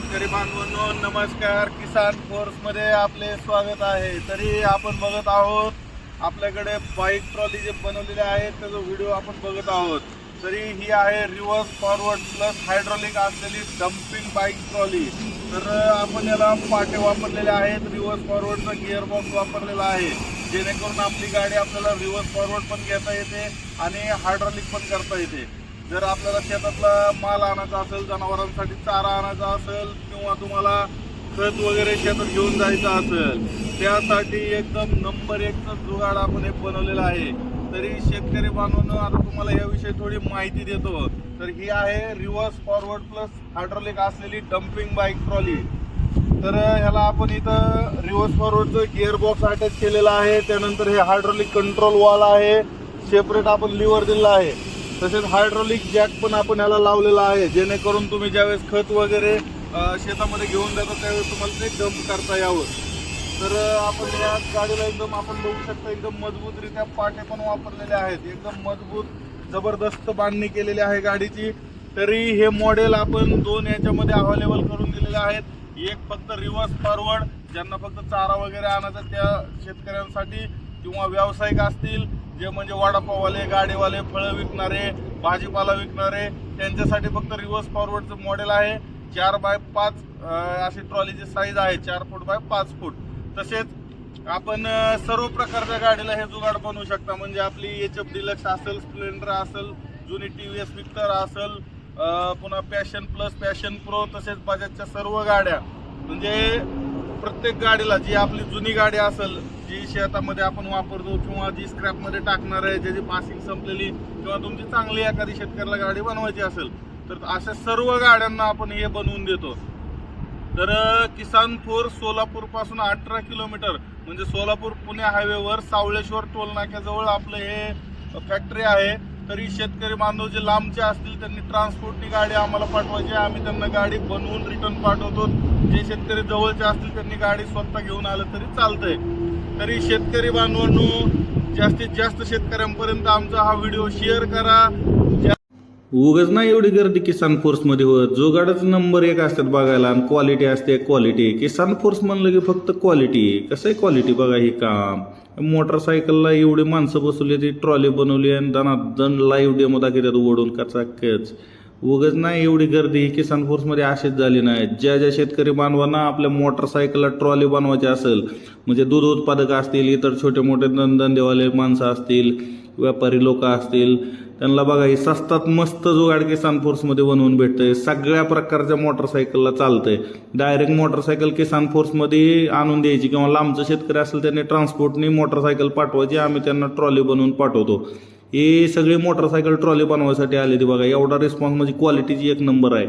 शेतकरी बांधवांनो नमस्कार. किसान फोर्समध्ये आपले स्वागत आहे. तरी आपण बघत आहोत आपल्याकडे बाईक ट्रॉली जे बनवलेले आहेत त्याचा व्हिडिओ आपण बघत आहोत. तरी ही आहे रिव्हर्स फॉरवर्ड प्लस हायड्रॉलिक असलेली डम्पिंग बाईक ट्रॉली तर आपण याला पाटे वापरलेले आहेत. रिव्हर्स फॉरवर्डचा गिअर बॉक्स वापरलेला आहे. जेणेकरून आपली गाडी आपल्याला रिव्हर्स फॉरवर्ड पण घेता येते आणि हायड्रॉलिक पण करता येते. जर आपल्याला शेतातला माल आणायचा असेल जनावरांसाठी चारा आणायचा असेल किंवा तुम्हाला खत वगैरे शेतात घेऊन जायचं असेल त्यासाठी एकदम नंबर एकचं जुगाड आपण हे बनवलेलं आहे. तरी शेतकरी बांधवांनो आता तुम्हाला याविषयी थोडी माहिती देतो. तर ही आहे रिव्हर्स फॉरवर्ड प्लस हायड्रॉलिक असलेली डम्पिंग बाईक ट्रॉली. तर ह्याला आपण इथं रिव्हर्स फॉरवर्डचं गिअर बॉक्स अटॅच केलेला आहे. त्यानंतर हे हायड्रॉलिक कंट्रोल वॉल आहे. सेपरेट आपण लिव्हर दिलेला आहे. तसेच हायड्रॉलिक जॅक पण आपण याला लावलेला आहे. जेणेकरून तुम्ही ज्यावेळेस खत वगैरे शेतामध्ये घेऊन जाता त्यावेळेस तुम्हाला ते डंप करता यावं. तर आपण या गाडीला एकदम आपण बघू शकता एकदम मजबूतरित्या पाटे पण वापरलेले आहेत. एकदम मजबूत जबरदस्त बांधणी केलेली आहे गाडीची. तरी हे मॉडेल आपण दोन याच्यामध्ये अवेलेबल करून दिलेले आहेत. एक फक्त रिव्हर्स फॉरवर्ड ज्यांना फक्त चारा वगैरे आणायचा त्या शेतकऱ्यांसाठी किंवा व्यावसायिक असतील जे म्हणजे वडापाववाले गाडीवाले फळं विकणारे भाजीपाला विकणारे त्यांच्यासाठी फक्त रिव्हर्स फॉरवर्डचं मॉडेल आहे. चार बाय पाच अशी ट्रॉलीची साईज आहे. चार फूट बाय पाच फूट. तसेच आपण सर्व प्रकारच्या गाडीला हे जुगाड बनवू शकता. म्हणजे आपली एच एफ डिलक्स असेल स्प्लेंडर असेल जुनी टी व्ही एस विक्टर असेल पुन्हा पॅशन प्लस पॅशन प्रो तसेच बजाजच्या सर्व गाड्या. म्हणजे प्रत्येक गाडीला जी आपली जुनी गाडी असेल जी शेतामध्ये आपण वापरतो किंवा जी स्क्रॅपमध्ये टाकणार आहे ज्याची पासिंग संपलेली किंवा तुमची चांगली एखादी शेतकऱ्याला गाडी बनवायची असेल तर अशा सर्व गाड्यांना आपण हे बनवून देतो. तर किसान फोर सोलापूरपासून अठरा किलोमीटर म्हणजे सोलापूर पुणे हायवेवर सावळेश्वर टोल नाक्याजवळ आपलं हे फॅक्टरी आहे. तरी शेतकरी बांधव जे लांबचे असतील त्यांनी ट्रान्सपोर्टनी गाडी आम्हाला पाठवायची आहे. आम्ही त्यांना गाडी बनवून रिटर्न पाठवतो. जे शेतकरी जवळचे असतील त्यांनी गाडी स्वतः घेऊन आलं तरी चालतंय. तरी शेतकरी बांधवांनो जास्तीत जास्त शेतकऱ्यांपर्यंत आमचा हा व्हिडिओ शेअर करा. उगच नाही एवढी गर्दी किसान फोर्समध्ये होत. जोगाडच नंबर एक असतात बघायला आणि क्वालिटी असते क्वालिटी किसान फोर्स म्हणलं की फक्त क्वालिटी कसं आहे क्वालिटी बघा हे काम? मोटरसायकलला एवढी माणसं बसवली ती ट्रॉली बनवली आणि दणा दण लाईव्ह डेमो दाखवतात ओढून कचाकच उगच नाही एवढी गर्दी. ही किसान फोर्समध्ये अशीच झाली नाही. ज्या ज्या शेतकरी बांधवांना आपल्या मोटरसायकलला ट्रॉली बनवायची असेल म्हणजे दूध उत्पादक असतील इतर छोटे मोठे धंदेवाले माणसं असतील व्यापारी लोक असतील त्यांना बघा ही स्वस्तात मस्त जुगाड किसान फोर्समध्ये बनवून भेटतंय. सगळ्या प्रकारच्या मोटरसायकलला चालतंय. डायरेक्ट मोटरसायकल किसान फोर्समध्ये आणून द्यायची किंवा लांबचं शेतकरी असेल त्यांनी ट्रान्सपोर्टनी मोटरसायकल पाठवायची आम्ही त्यांना ट्रॉली बनवून पाठवतो. हे सगळे मोटरसायकल ट्रॉली बनवायसाठी आले ते बघा एवढा रिस्पॉन्स म्हणजे क्वालिटीची एक नंबर आहे.